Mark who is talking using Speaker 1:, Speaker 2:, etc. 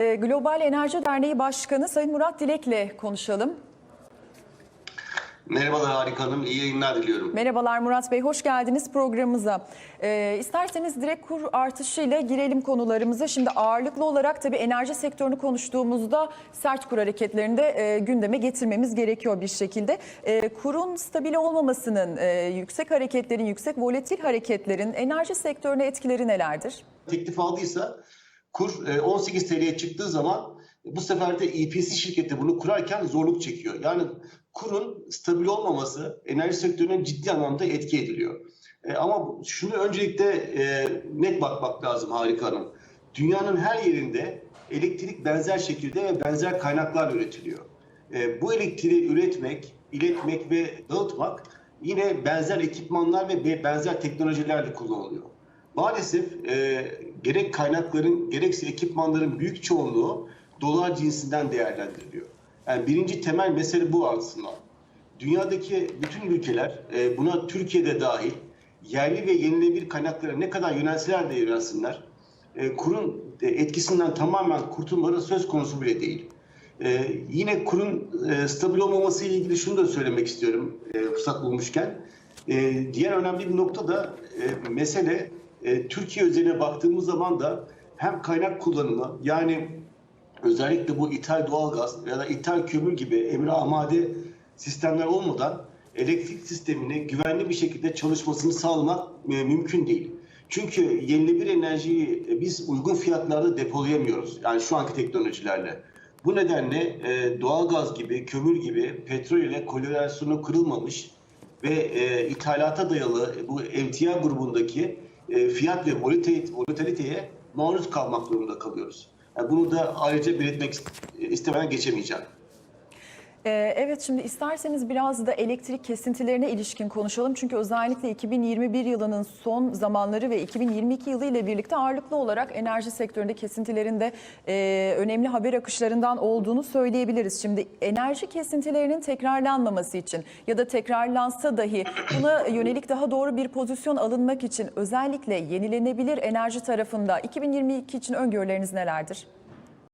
Speaker 1: Ee, Global Enerji Derneği Başkanı Sayın Murat Dilek'le konuşalım.
Speaker 2: Merhabalar Harika Hanım, iyi yayınlar diliyorum.
Speaker 1: Merhabalar Murat Bey, hoş geldiniz programımıza. Ee, isterseniz direkt kur artışıyla girelim konularımıza. Şimdi ağırlıklı olarak tabii enerji sektörünü konuştuğumuzda sert kur hareketlerini de e, gündeme getirmemiz gerekiyor bir şekilde. E, kurun stabil olmamasının, e, yüksek hareketlerin, yüksek volatil hareketlerin enerji sektörüne etkileri nelerdir?
Speaker 2: Teklif aldıysa kur e, 18 TL'ye çıktığı zaman bu sefer de EPC şirketi bunu kurarken zorluk çekiyor. Yani kurun stabil olmaması enerji sektörüne ciddi anlamda etki ediliyor. E, Ama şunu öncelikle e, net bakmak lazım Harika Hanım. Dünyanın her yerinde elektrik benzer şekilde ve benzer kaynaklarla üretiliyor. E, Bu elektriği üretmek, iletmek ve dağıtmak yine benzer ekipmanlar ve be- benzer teknolojilerle kullanılıyor. Maalesef e, gerek kaynakların gerekse ekipmanların büyük çoğunluğu dolar cinsinden değerlendiriliyor. Yani birinci temel mesele bu aslında. Dünyadaki bütün ülkeler e, buna Türkiye'de dahil yerli ve yenilenebilir kaynaklara ne kadar yönelseler de yönelsinler e, kurun e, etkisinden tamamen kurtulmaları söz konusu bile değil. E, yine kurun e, stabil olmaması ile ilgili şunu da söylemek istiyorum e, fırsat bulmuşken. E, diğer önemli bir nokta da e, mesele e, Türkiye özeline baktığımız zaman da hem kaynak kullanımı yani özellikle bu ithal doğalgaz ya da ithal kömür gibi emre amade sistemler olmadan elektrik sistemini güvenli bir şekilde çalışmasını sağlamak e, mümkün değil. Çünkü yenilenebilir enerjiyi e, biz uygun fiyatlarda depolayamıyoruz. Yani şu anki teknolojilerle. Bu nedenle e, doğalgaz gibi, kömür gibi petrol ile korelasyonu kırılmamış ve e, ithalata dayalı bu emtia grubundaki e, fiyat ve volatilite- volatiliteye maruz kalmak durumunda kalıyoruz. Yani bunu da ayrıca belirtmek ist- istemeden geçemeyeceğim.
Speaker 1: Ee, Evet şimdi isterseniz biraz da elektrik kesintilerine ilişkin konuşalım. Çünkü özellikle 2021 yılının son zamanları ve 2022 yılı ile birlikte ağırlıklı olarak enerji sektöründe kesintilerin de e, önemli haber akışlarından olduğunu söyleyebiliriz. Şimdi enerji kesintilerinin tekrarlanmaması için ya da tekrarlansa dahi buna yönelik daha doğru bir pozisyon alınmak için özellikle yenilenebilir enerji tarafında 2022 için öngörüleriniz nelerdir?